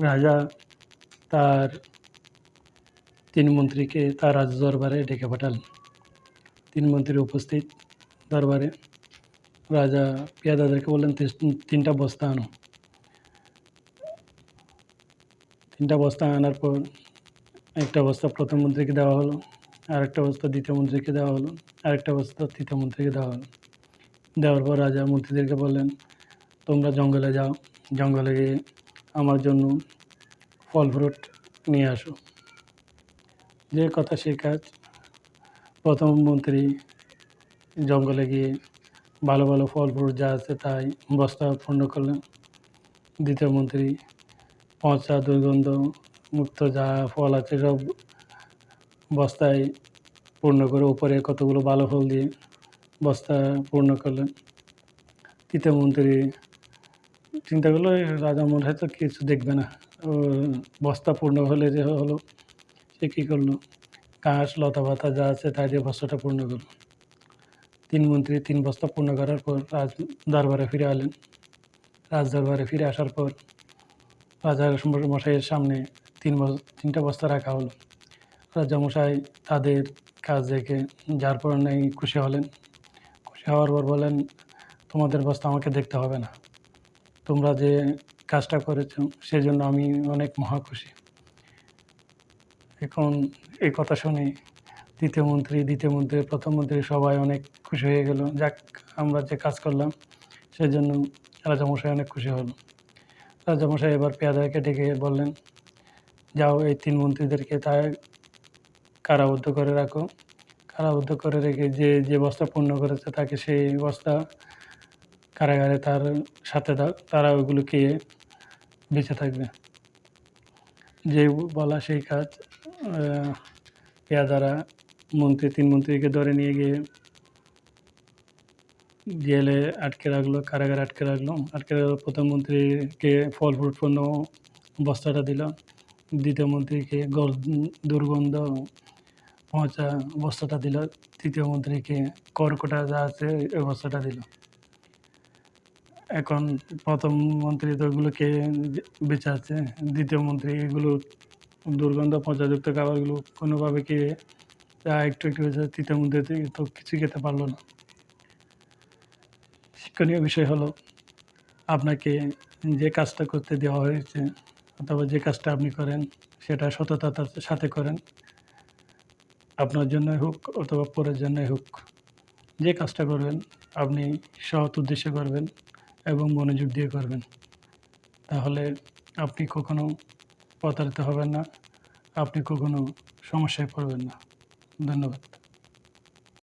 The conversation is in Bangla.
রাজা তার তিন মন্ত্রীকে তার রাজ দরবারে ডেকে পাঠালেন। তিন মন্ত্রী উপস্থিত দরবারে। রাজা পেয়াদাদেরকে বললেন, "তিস- তিনটা বস্তা আনো। তিনটা বস্তা আনার পর একটা বস্তা প্রথম মন্ত্রীকে দেওয়া হলো, আরেকটা বস্তা দ্বিতীয় মন্ত্রীকে দেওয়া হলো, আরেকটা বস্তা তৃতীয় মন্ত্রীকে দেওয়া হলো। দেওয়ার পর রাজা মন্ত্রীদেরকে বললেন, তোমরা জঙ্গলে যাও। জঙ্গলে গিয়ে আমার জন্য ফল ফ্রুট নিয়ে আসো। যে কথা সেই কাজ। প্রথম জঙ্গলে গিয়ে ভালো ভালো ফল ফ্রুট যা আছে তাই বস্তা পূর্ণ করলেন। দ্বিতীয় মন্ত্রী, পচা দুর্গন্ধ মুক্ত যা ফল আছে সব বস্তায় পূর্ণ করে উপরে কতগুলো ভালো ফল দিয়ে বস্তা পূর্ণ করলেন। তৃতীয় মন্ত্রী চিন্তা করল, "এ রাজা মনে হয় তো কিছু দেখবে না। ও বস্তা পূর্ণ হলে যে হলো, সে কী করল? ঘাস লতা পাতা যা আছে তাই দিয়ে বস্তাটা পূর্ণ করল। তিন মন্ত্রী তিন বস্তা পূর্ণ করার পর রাজ দরবারে ফিরে আলেন রাজ দরবারে ফিরে আসার পর রাজা মশাইয়ের সামনে তিন তিনটা বস্তা রাখা হলো। রাজামশাই তাদের কাজ দেখে যার পর নেই খুশি হলেন। খুশি হওয়ার পর বলেন তোমাদের বস্তা আমাকে দেখতে হবে না। তোমরা যে কাজটা করেছ, সেজন্য আমি অনেক মহা খুশি এখন এই কথা শুনে দ্বিতীয় মন্ত্রী দ্বিতীয় মন্ত্রী, প্রথম মন্ত্রী সবাই অনেক খুশি হয়ে গেল। যাক, আমরা যে কাজ করলাম, সেজন্য রাজামশাই অনেক খুশি হলো। রাজামশাই এবার পেয়াদাকে ডেকে বললেন, যাও এই তিন মন্ত্রীদেরকে তাই কারাবদ্ধ করে রাখো। কারাবদ্ধ করে রেখে যে যে বস্তা পূর্ণ করেছে, তাকে সেই বস্তা কারাগারে তার সাথে তারা ওগুলো খেয়ে বেঁচে থাকবে। যে বলা সেই কাজ পেয়াদারা মন্ত্রী, তিন মন্ত্রীকে ধরে নিয়ে গিয়ে জেলে আটকে রাখল, কারাগারে আটকে রাখল। আটকে রাখল প্রথম মন্ত্রীকে ফল, ফ্রুট, পণ্য, বস্তাটা দিল। দ্বিতীয় মন্ত্রীকে দুর্গন্ধ, পচা বস্তাটা দিল। তৃতীয় মন্ত্রীকে কর্কটা যা আছে ওই বস্তাটা দিল। এখন প্রথম মন্ত্রী তো ওগুলোকে বেঁচে দ্বিতীয় মন্ত্রী এগুলো দুর্গন্ধ পচাযুক্ত খাবারগুলো কোনোভাবে খেয়ে যা একটু একটু হয়েছে, তৃতীয় মন্ত্রী তো কিছু খেতে পারল না। শিক্ষণীয় বিষয় হলো, আপনাকে যে কাজটা করতে দেওয়া হয়েছে অথবা যে কাজটা আপনি করেন, সেটা সততার সাথে করেন। আপনার জন্যই হোক অথবা পরের জন্যই হোক, যে কাজটা করবেন, আপনি সৎ উদ্দেশ্যে করবেন। এবং মনোযোগ দিয়ে করবেন। তাহলে আপনি কখনো প্রতারিত হবেন না, আপনি কখনো সমস্যায় পড়বেন না। ধন্যবাদ।